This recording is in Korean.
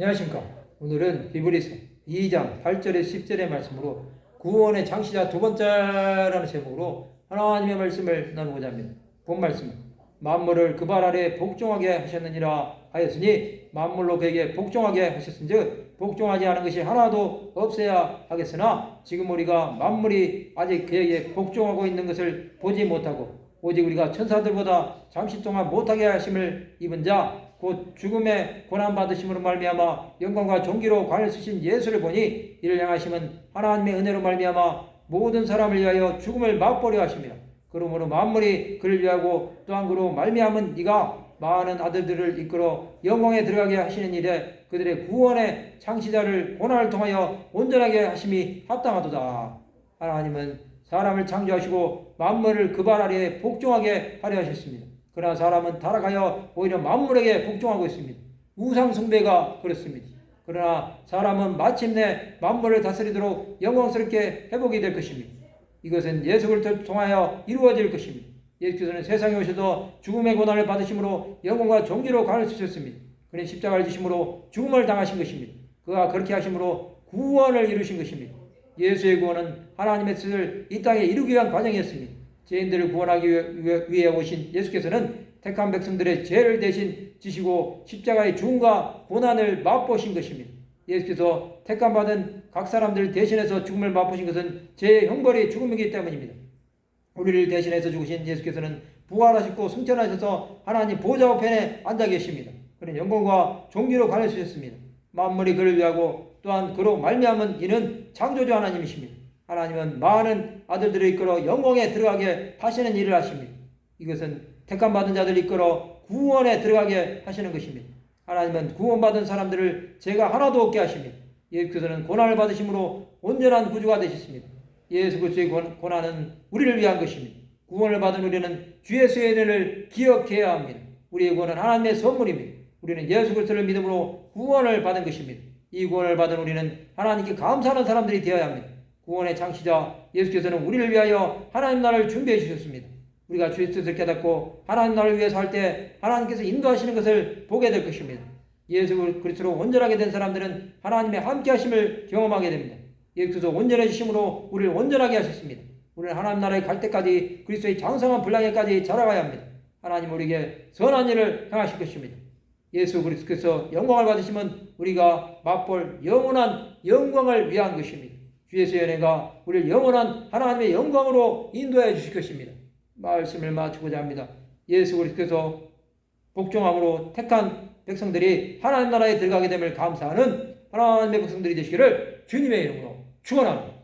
안녕하십니까. 오늘은 히브리서 2장 8절에 10절의 말씀으로 구원의 창시자 두 번째라는 제목으로 하나님의 말씀을 나누고자 합니다. 본 말씀은 만물을 그 발 아래 복종하게 하셨느니라 하였으니 만물로 그에게 복종하게 하셨은즉 복종하지 않은 것이 하나도 없어야 하겠으나 지금 우리가 만물이 아직 그에게 복종하고 있는 것을 보지 못하고 오직 우리가 천사들보다 잠시 동안 못하게 하심을 입은 자 곧 죽음의 고난 받으심으로 말미암아 영광과 존귀로 관을 쓰신 예수를 보니 이를 향하심은 하나님의 은혜로 말미암아 모든 사람을 위하여 죽음을 맛보려 하심이라 그러므로 만물이 그를 위하고 또한 그로 말미암은 네가 많은 아들들을 이끌어 영광에 들어가게 하시는 일에 그들의 구원의 창시자를 고난을 통하여 온전하게 하심이 합당하도다 하나님은 사람을 창조하시고 만물을 그 발 아래에 복종하게 하려 하셨습니다. 그러나 사람은 타락하여 오히려 만물에게 복종하고 있습니다. 우상 숭배가 그렇습니다. 그러나 사람은 마침내 만물을 다스리도록 영광스럽게 회복이 될 것입니다. 이것은 예수 그리스도를 통하여 이루어질 것입니다. 예수께서는 세상에 오셔서 죽음의 고난을 받으심으로 영광과 존귀로 관을 쓰셨습니다. 그는 십자가를 지심으로 죽음을 당하신 것입니다. 그가 그렇게 하심으로 구원을 이루신 것입니다. 예수의 구원은 하나님의 뜻을 이 땅에 이루기 위한 과정이었습니다. 죄인들을 구원하기 위해 오신 예수께서는 택한 백성들의 죄를 대신 지시고 십자가의 죽음과 고난을 맛보신 것입니다. 예수께서 택함 받은 각 사람들 대신해서 죽음을 맛보신 것은 죄의 형벌이 죽음이기 때문입니다. 우리를 대신해서 죽으신 예수께서는 부활하셨고 승천하셔서 하나님 보좌 우편에 앉아 계십니다. 그는 영광과 존귀로 관을 쓰셨습니다. 만물이 그를 위하고 또한 그로 말미암은 이는 창조주 하나님이십니다. 하나님은 많은 아들들을 이끌어 영광에 들어가게 하시는 일을 하십니다. 이것은 택함 받은 자들을 이끌어 구원에 들어가게 하시는 것입니다. 하나님은 구원받은 사람들을 죄가 하나도 없게 하십니다. 예수께서는 고난을 받으심으로 온전한 구주가 되셨습니다. 예수 그리스도의 고난은 우리를 위한 것입니다. 구원을 받은 우리는 주의 수혜를 기억해야 합니다. 우리의 구원은 하나님의 선물입니다. 우리는 예수 그리스도를 믿음으로 구원을 받은 것입니다. 이 구원을 받은 우리는 하나님께 감사하는 사람들이 되어야 합니다. 구원의 창시자 예수께서는 우리를 위하여 하나님 나라를 준비해 주셨습니다. 우리가 주의 뜻을 깨닫고 하나님 나라를 위해서 할 때 하나님께서 인도하시는 것을 보게 될 것입니다. 예수 그리스도로 온전하게 된 사람들은 하나님의 함께 하심을 경험하게 됩니다. 예수께서 온전해지심으로 우리를 온전하게 하셨습니다. 우리는 하나님 나라에 갈 때까지 그리스도의 장성한 분량에까지 자라가야 합니다. 하나님 우리에게 선한 일을 행하실 것입니다. 예수 그리스도께서 영광을 받으시면 우리가 맛볼 영원한 영광을 위한 것입니다. 주 예수의 은혜가 우리를 영원한 하나님의 영광으로 인도해 주실 것입니다. 말씀을 마치고자 합니다. 예수 그리스도께서 복종함으로 택한 백성들이 하나님 나라에 들어가게 됨을 감사하는 하나님의 백성들이 되시기를 주님의 이름으로 축원합니다.